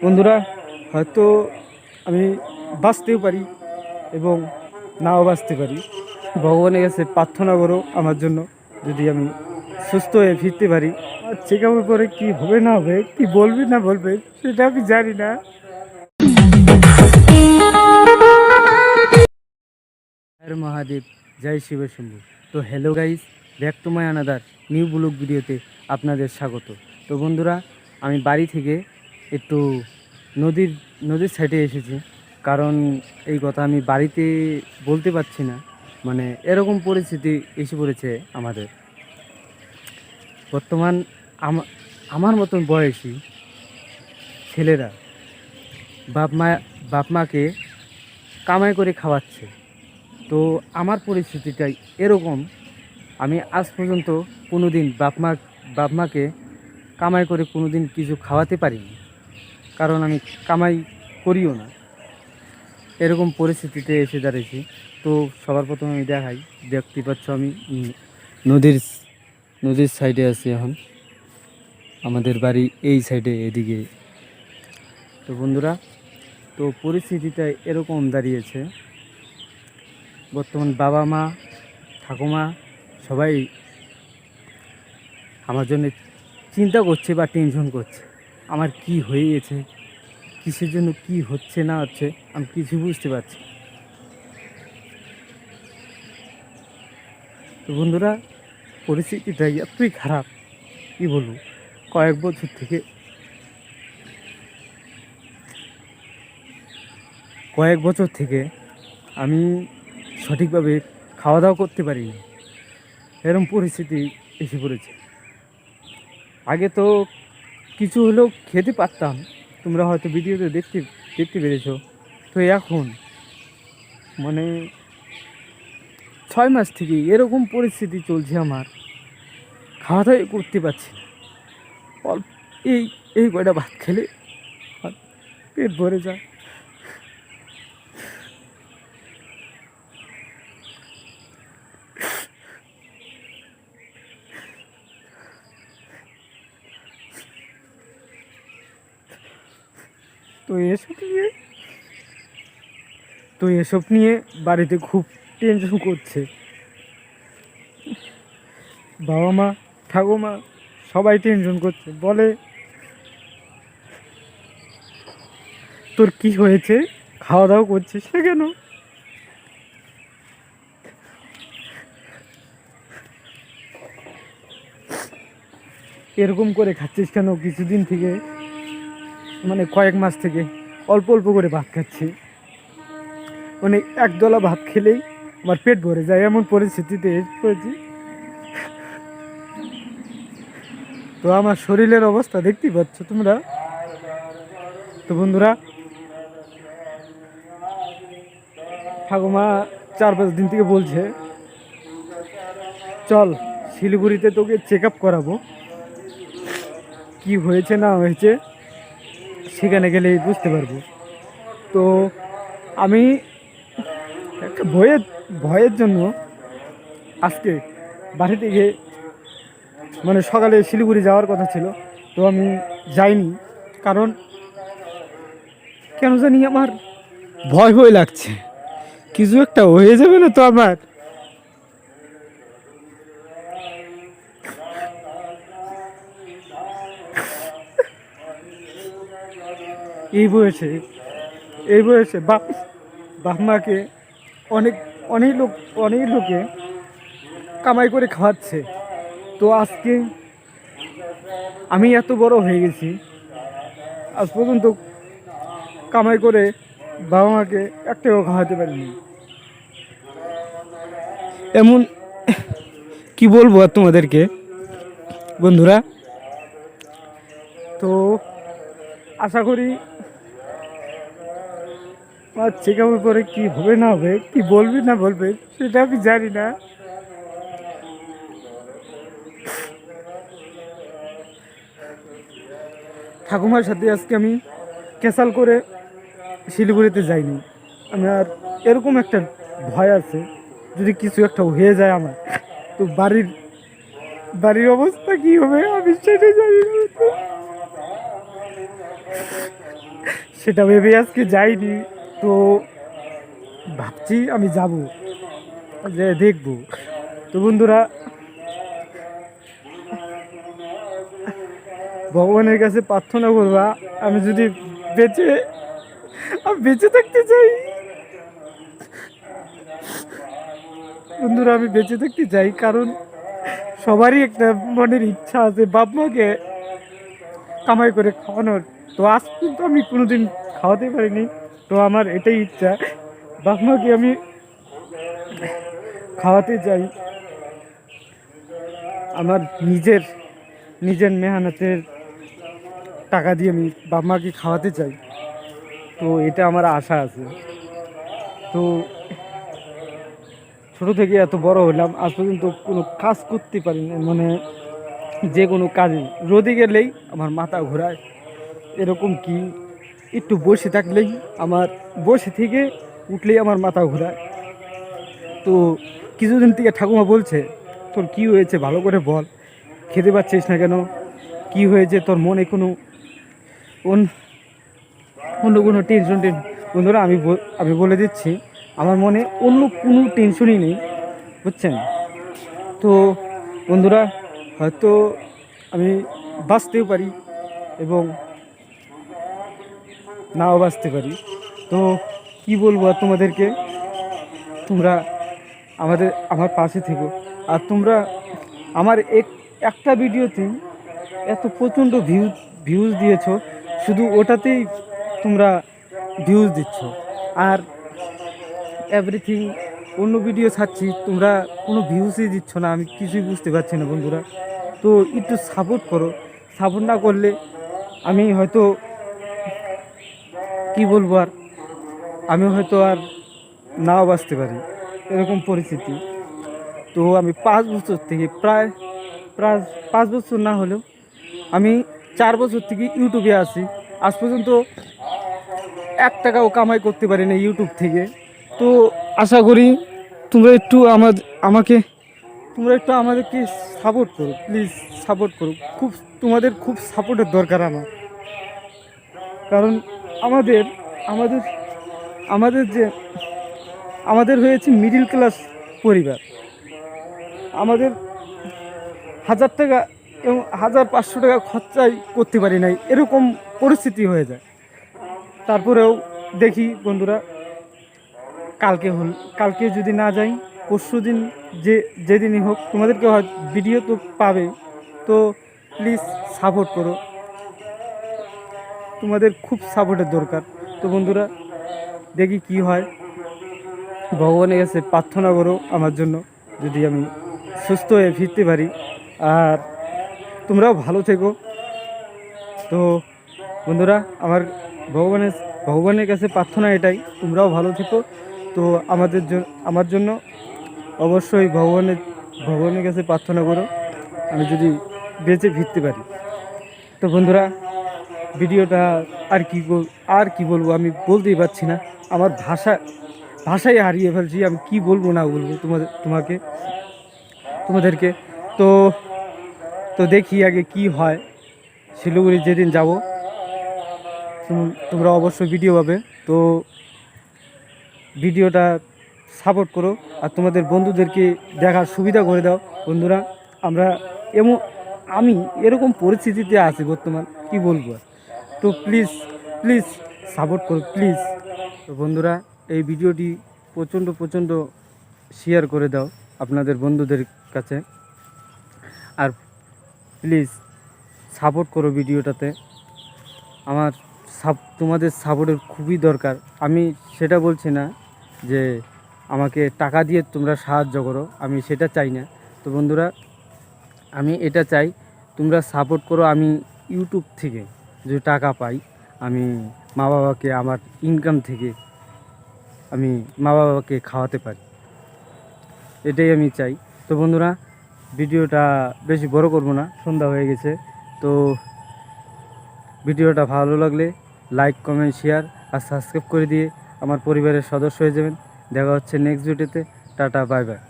বন্ধুরা, হয়তো আমি বাঁচতেও পারি এবং নাও বাঁচতে পারি। ভগবানের কাছে প্রার্থনা করো আমার জন্য, যদি আমি সুস্থ হয়ে ফিরতে পারি। চেক আপের পরে কী হবে না হবে, কি বলবে না বলবে, সেটা আমি জানি না। মহাদেব, জয় শিব শম্ভু। তো hello guys back to my another new blog ভিডিওতে আপনাদের স্বাগত। তো বন্ধুরা, আমি বাড়ি থেকে একটু নদীর নদীর সাইডে এসেছি। কারণ এই কথা আমি বাড়িতে বলতে পারছি না। মানে এরকম পরিস্থিতি এসে পড়েছে আমাদের। বর্তমান আমা- আমার মতন বয়সী ছেলেরা বাপ মা, বাপ মাকে কামাই করে খাওয়াচ্ছে। তো আমার পরিস্থিতিটাই এরকম, আমি আজ পর্যন্ত কোনো দিন বাপ মা, বাপ মাকে কামাই করে কোনো দিন কিছু খাওয়াতে পারিনি। কারণ আমি কামাই করিও না। এরকম পরিস্থিতিতে এসে দাঁড়িয়েছি। তো সবার প্রথমে আমি দেখাই, দেখতে পাচ্ছ আমি নদীর নদীর সাইডে আছি এখন। আমাদের বাড়ি এই সাইডে এদিকে। তো বন্ধুরা, তো পরিস্থিতিটা এরকম দাঁড়িয়েছে। বর্তমান বাবা মা, ঠাকুমা সবাই আমার জন্য চিন্তা করছে বা টেনশন করছে। আমার কি হয়ে গেছে কিসের জন্য কি হচ্ছে না হচ্ছে, আমি কিছু বুঝতে পারছি তো বন্ধুরা পরিস্থিতিটা এতই খারাপ, কি বলব, কয়েক বছর থেকে কয়েক বছর থেকে আমি সঠিকভাবে খাওয়া দাওয়া করতে পারিনি। এরকম পরিস্থিতি এসে পড়েছে। আগে তো কিছু হলেও খেতে পারতাম। তোমরা হয়তো ভিডিওতে দেখতে দেখতে পেরেছ। তো এখন মানে ছয় মাস থেকে এরকম পরিস্থিতি চলছে আমার। খাওয়া দাওয়া করতে পারছি না। অল্প এই এই কয়টা ভাত খেলে পেট ভরে যায়। তো এসব নিয়ে? তো এসব নিয়ে বাড়িতে খুব টেনশন করছে। বাবা মা, ঠাকুমা, সবাই টেনশন করছে। বলে, তোর কি হয়েছে? খাওয়া দাওয়া করছিস না কেন? এরকম করে খাচ্ছিস কেন কিছুদিন থেকে? মানে কয়েক মাস থেকে অল্প অল্প করে ভাত খাচ্ছি। মানে একদলা ভাত খেলেই আমার পেট ভরে যায়, এমন পরিস্থিতিতে পড়েছি। তো আমার শরীরের অবস্থা দেখতেই পাচ্ছ তোমরা। তো বন্ধুরা, ঠাকুমা চার পাঁচ দিন থেকে বলছে, চল শিলিগুড়িতে তোকে চেক আপ করাবো। কি হয়েছে না হয়েছে? সেখানে গেলেই বুঝতে পারব। তো আমি একটা ভয়ের ভয়ের জন্য আজকে বাড়ি থেকে মানে সকালে শিলিগুড়ি যাওয়ার কথা ছিল, তো আমি যাইনি। কারণ কেন জানি আমার ভয় ভয় লাগছে। কিছু একটা হয়ে যাবে না তো আমার। এই বয়সে এই বয়সে বাপ বাপ মাকে অনেক অনেক লোক, অনেক লোকে কামাই করে খাওয়াচ্ছে। তো আজকে আমি এত বড় হয়ে গেছি, আজ পর্যন্ত কামাই করে বাবা মাকে একটাও খাওয়াতে পারিনি। এমন কি বলব আর তোমাদেরকে? বন্ধুরা, তো আশা করি আর চেক আপের পরে কী হবে না হবে, কি বলবে না বলবে, সেটা আমি জানি না। ঠাকুমার সাথে আজকে আমি ক্যাসাল করে শিলিগুড়িতে যাইনি। আমি আর এরকম একটা ভয় আছে, যদি কিছু একটা হয়ে যায় আমার, তো বাড়ির বাড়ির অবস্থা কি হবে আমি সেটা জানি সেটা ভেবে আজকে যাইনি। তো ভাবছি আমি যাব, যে দেখব। তো বন্ধুরা, ভগবানের কাছে প্রার্থনা করবা, আমি যদি বেঁচে, আমি বেঁচে থাকতে চাই। বন্ধুরা, আমি বেঁচে থাকতে চাই, কারণ সবারই একটা মনের ইচ্ছা আছে বাপ মাকে কামাই করে খাওয়ানোর। তো আজ কিন্তু আমি কোনোদিন খাওয়াতে পারিনি। তো আমার এটাই ইচ্ছা। বাপ মাকে আমি খাওয়াতে চাই। আমার নিজের নিজের মেহনতের টাকা দিয়ে আমি বাপ মাকে খাওয়াতে চাই। তো এটা আমার আশা আছে। তো ছোট থেকে এত বড় হলাম, আজ পর্যন্ত কোনো কাজ করতে পারি না মানে যে কোনো কাজে রোদে গেলেই আমার মাথা ঘোরায়। এরকম কি একটু বসে থাকলেই আমার বসে থেকে উঠলেই আমার মাথা ঘোরায়। তো কিছুদিন থেকে ঠাকুমা বলছে, তোর কি হয়েছে? ভালো করে বল। খেতে পাচ্ছিস না কেন? কি হয়েছে? তোর মনে কোনো অন- অন্য কোনো টেনশন টেন। বন্ধুরা, আমি আমি বলে দিচ্ছি, আমার মনে অন্য কোনো টেনশনই নেই, বুঝছেন? তো বন্ধুরা, হয়তো আমি বাঁচতেও পারি এবং নাও বাঁচতে পারি। তো কি বলব আর তোমাদেরকে? তোমরা আমাদের, আমার পাশে থেকো। আর তোমরা আমার এক, একটা ভিডিওতে এত প্রচণ্ড ভিউজ ভিউজ দিয়েছ, শুধু ওটাতেই তোমরা ভিউজ দিচ্ছ। আর এভরিথিং অন্য ভিডিও ছাড়ছি, তোমরা কোনো ভিউজই দিচ্ছ না, আমি কিছুই বুঝতে পারছি না বন্ধুরা। তো একটু সাপোর্ট করো। সাপোর্ট না করলে আমি হয়তো কি বলব আর? আমি হয়তো আর নাও বাঁচতে পারি, এরকম পরিস্থিতি। তো আমি পাঁচ বছর থেকে প্রায় প্রায় পাঁচ বছর না হলেও আমি চার বছর থেকে ইউটিউবে আছি। আজ পর্যন্ত এক টাকাও কামাই করতে পারি না ইউটিউব থেকে। তো আশা করি তোমরা একটু আমার, আমাকে, তোমরা একটু আমাদেরকে সাপোর্ট করো প্লিজ সাপোর্ট করো। খুব, তোমাদের খুব সাপোর্টের দরকার আমার। কারণ আমাদের আমাদের আমাদের যে, আমাদের হয়েছে মিডিল ক্লাস পরিবার। আমাদের হাজার টাকা এবং হাজার পাঁচশো টাকা খরচাই করতে পারি নাই, এরকম পরিস্থিতি হয়ে যায়। তারপরেও দেখি বন্ধুরা, কালকে হল, কালকে যদি না যাই, পরশু দিন যে, যেদিনই হোক, তোমাদেরকে হয় ভিডিও তো পাবে তো প্লিজ সাপোর্ট করো। তোমাদের খুব সাপোর্টের দরকার। তো বন্ধুরা, দেখি কি হয়। ভগবানের কাছে প্রার্থনা করো আমার জন্য, যদি আমি সুস্থ হয়ে ফিরতে পারি। আর তোমরাও ভালো থেকো। তো বন্ধুরা, আমার ভগবানের ভগবানের কাছে প্রার্থনা এটাই, তোমরাও ভালো থেকো। তো আমাদের জন্য আমার জন্য অবশ্যই ভগবানের ভগবানের কাছে প্রার্থনা করো, আমি যদি বেঁচে ফিরতে পারি। তো বন্ধুরা ভিডিওটা আর কি আর কি বলব আমি বলতেই পারছি না। আমার ভাষা, ভাষাই হারিয়ে ফেলছি, আমি কি বলব না বলব তোমাদের, তোমাকে, তোমাদেরকে। তো তো দেখি আগে কি হয়। শিলিগুড়ি যেদিন যাব তোমরা অবশ্যই ভিডিও পাবে। তো ভিডিওটা সাপোর্ট করো, আর তোমাদের বন্ধুদেরকে দেখার সুবিধা করে দাও। বন্ধুরা, আমরা এমন, আমি এরকম পরিস্থিতিতে আছি বর্তমান, কি বলব আর? তো প্লিজ প্লিজ সাপোর্ট করো প্লিজ তো বন্ধুরা, এই ভিডিওটি প্রচণ্ড প্রচণ্ড শেয়ার করে দাও আপনাদের বন্ধুদের কাছে। আর প্লিজ সাপোর্ট করো ভিডিওটাতে। আমার সাপ তোমাদের সাপোর্টের খুবই দরকার। আমি সেটা বলছি না যে আমাকে টাকা দিয়ে তোমরা সাহায্য করো, আমি সেটা চাই না। তো বন্ধুরা, আমি এটা চাই, তোমরা সাপোর্ট করো আমি ইউটিউব থেকে। যে টাকা পাই, আমি মা বাবাকে আমার ইনকাম থেকে আমি মা বাবাকে খাওয়াতে পারি। এটাই আমি চাই। তো বন্ধুরা, ভিডিওটা বেশি বড় করব না, সন্ধ্যা হয়ে গেছে। তো ভিডিওটা ভালো লাগলে লাইক কমেন্ট শেয়ার আর সাবস্ক্রাইব করে দিয়ে আমার পরিবারের সদস্য হয়ে যাবেন। দেখা হচ্ছে নেক্সট ভিডিওতে টাটা বাই বাই